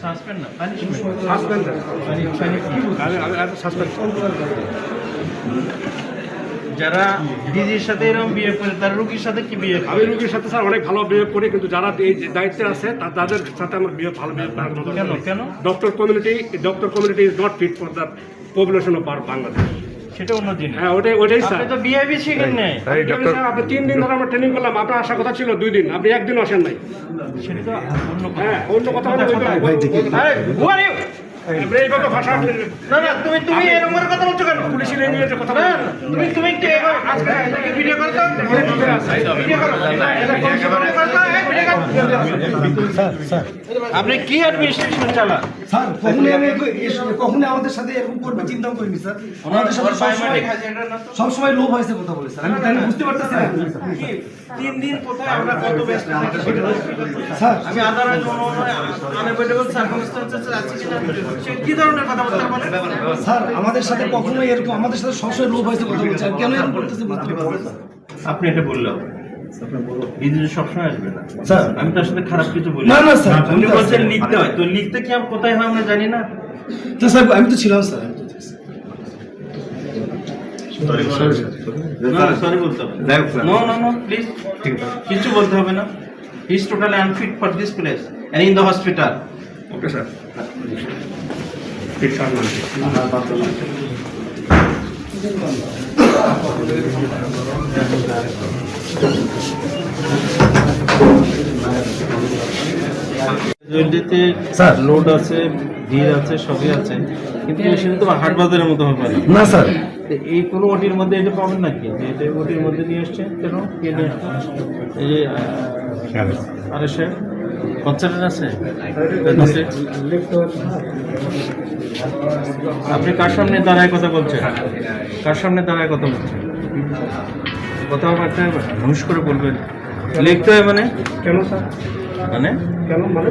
Suspend না suspend আমি আমি সাসপেন্ড যারা দিদির সাথে এরকম বিয়ে করে তার রুগীর সাথে কি বিয়ে আমি রুগীর সাথে স্যার অনেক ভালো বিহেভ করি কিন্তু যারা এই দায়িত্বে আছে তাদের সাথে আমার বিহেভ ভালো বিহেভ কেন? কেন? Doctor community doctor community is not fit for the population of our Bangladesh সেটা অন্য জিনিস। হ্যাঁ ওটাই ওটাই স্যার। আপনি তো বিহেভি শিখেন নাই। আপনি তিন দিন ধরে আমরা ট্রেনিং করলাম আপনার আসার কথা ছিল দুই দিন আপনি একদিন আসেন নাই। সেটা অন্য কথা। হ্যাঁ অন্য কথা না না তুমি তুমি এরকম করে কথা বলছো কেন? পুলিশ নিয়ে কথা না তুমি তুমি একটু আজকে ভিডিও করো তো। ভিডিও করো। আপনি কি অ্যাডমিনিস্ট্রেশন চালান? স্যার কখনোই আমি কখনোই আমাদের সাথে এরকম করবে চিন্তাও করিনি স্যার। আমাদের সাথে সবসময় সবসময় লোভ হয়েছে কথা বলে স্যার। আমি তাই বুঝতে পারতেছি না? তিন দিন কোথায় আমরা কত ব্যস্ত থাকি স্যার আমি আদারওয়াইজ আনএভয়েডেবল সার্কামস্টেন্সেস আছি সে কি ধরনের কথা বলতে পারে স্যার আমাদের সাথে কখনোই এরকম আমাদের সাথে সবসময় লোভ হয়েছে কথা বলছে। কেন এরকম করতেছে বুঝতে পারতেছি আপনি এটা বললাম আমি তার সাথে খারাপ কিছু বলি না, না, স্যার, উনি তো বলছেন লিখতে হয়। তো লিখতে কি আমরা কোথায় হয় আমরা জানি না। তো স্যার আমি তো ছিলাম স্যার কিছু বলতে হবে না। Is totally unfit for this place and in the hospital okay sir. ঠিক লোড আছে ভিড় আছে সবই আছে। কিন্তু সেটা তো হাট বাজারের মতো হবে না। না স্যার। এই কোনো ওটির মধ্যে এটা পাবেন নাকি? যে এটা ওটির মধ্যে নিয়ে কেন? কে নিয়ে আসছে? এই যে আরে সে বাচ্চাটার আছে আছে? আপনি কার সামনে দাঁড়ায় কথা বলছেন? কার সামনে দাঁড়ায় কথা বলছেন? কথা একটা হুঁশ করে বলবেন। লিখতে হয় মানে? কেন স্যার? মানে? কেন মানে?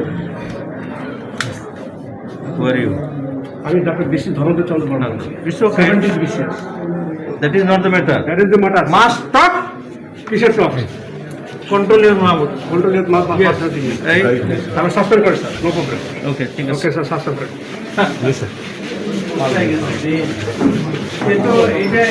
ওয়ার ইউ আমি ডাক্তার বেশি ধরনের Chandra Barman it's okay seventies BCS that is not the matter that is the matter must stop কিসের top control your mouth control your এই আমি সাসপেন্ড করি স্যার নো প্রবলেম ওকে ঠিক আছে। ওকে স্যার সাসপেন্ড করি। কিন্তু এটা